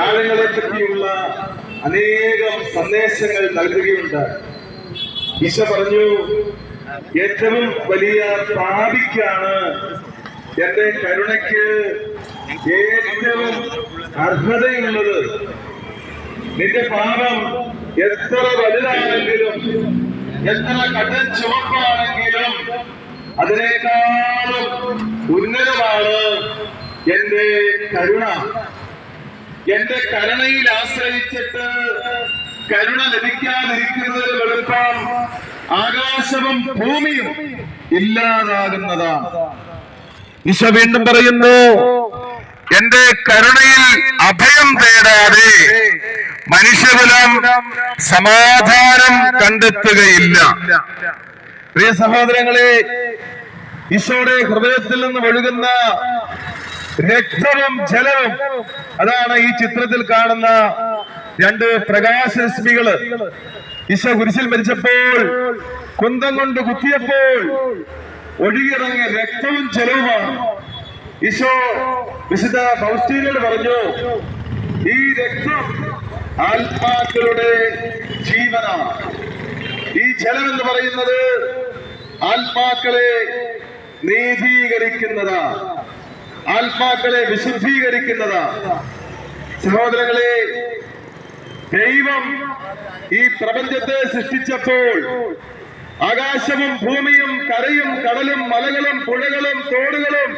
ആളുകളെ പറ്റിയുള്ള അനേകം സന്ദേശങ്ങൾ നൽകുകയുണ്ട്. ഈശ പറഞ്ഞു ഏറ്റവും വലിയ പാപിക്കാണ് എന്റെ കരുണയ്ക്ക് ഏറ്റവും അർഹതയുള്ളത്. നിന്റെ പാപം എത്ര വലുതാണെങ്കിലും എത്ര കടൽ ചുവപ്പാണെങ്കിലും അതിനേക്കാളും ഉന്നതമാണ് എന്റെ കരുണ. എന്റെ കരുണയിൽ ആശ്രയിച്ചിട്ട് കരുണ ലഭിക്കാതിരിക്കുന്നതിന് വെളുപ്പം ആകാശവും ഭൂമിയും ഇല്ലാതാകുന്നതാണ്. ഈശ വീണ്ടും പറയുന്നു എന്റെ കരുണയിൽ അഭയം തേടാതെ മനുഷ്യകുലം സമാധാനം കണ്ടെത്തുകയില്ല. പ്രിയ സഹോദരങ്ങളെ ഈശോയുടെ ഹൃദയത്തിൽ നിന്ന് ഒഴുകുന്ന രക്തവും ജലവും. അതാണ് ഈ ചിത്രത്തിൽ കാണുന്ന രണ്ട് പ്രകാശരശ്മികൾ ഈശോ കുരിശിൽ മരിച്ചപ്പോൾ കുന്തം കൊണ്ട് കുത്തിയപ്പോൾ ഒഴുകിയിറങ്ങിയ രക്തവും ജലവുമാണ്. ഈശോ വിശുദ്ധ ഫൗസ്റ്റീനോട് പറഞ്ഞു ഈ രക്തം ആത്മാക്കളുടെ ജീവനാണ്. ഈ ജലം എന്ന് പറയുന്നത് ആത്മാക്കളെ നീതീകരിക്കുന്നതാ ആത്മാക്കളെ വിശുദ്ധീകരിക്കുന്നതാ. സഹോദരങ്ങളെ ദൈവം ഈ പ്രപഞ്ചത്തെ സൃഷ്ടിച്ചപ്പോൾ ആകാശവും ഭൂമിയും കരയും കടലും മലകളും പുഴകളും തോടുകളും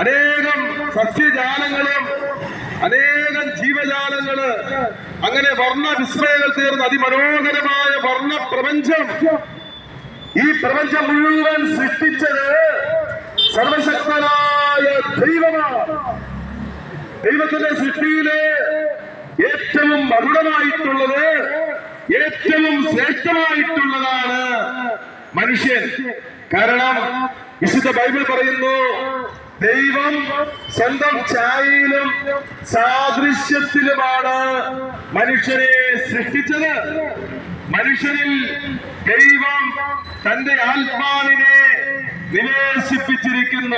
അനേകം സസ്യജാലങ്ങളും അനേകം ജീവജാലങ്ങൾ അങ്ങനെ വർണ വിസ്മയങ്ങൾ തീർന്ന അതിമനോഹരമായ വർണ പ്രപഞ്ചം ഈ പ്രപഞ്ചം മുഴുവൻ സൃഷ്ടിച്ചത് സർവശക്തനായ ദൈവമാണ് ദൈവത്തിന്റെ സൃഷ്ടിയിലെ ഏറ്റവും മധുരമായിട്ടുള്ളത് ഏറ്റവും ശ്രേഷ്ഠമായിട്ടുള്ളതാണ് മനുഷ്യൻ. കാരണം വിശുദ്ധ ബൈബിൾ പറയുന്നു ദൈവം സ്വന്തം ഛായയിലും സാദൃശ്യത്തിലുമാണ് മനുഷ്യനെ സൃഷ്ടിച്ചത്. മനുഷ്യനിൽ ദൈവം തന്റെ ആത്മാവിനെ നിവേശിപ്പിച്ചിരിക്കുന്നു.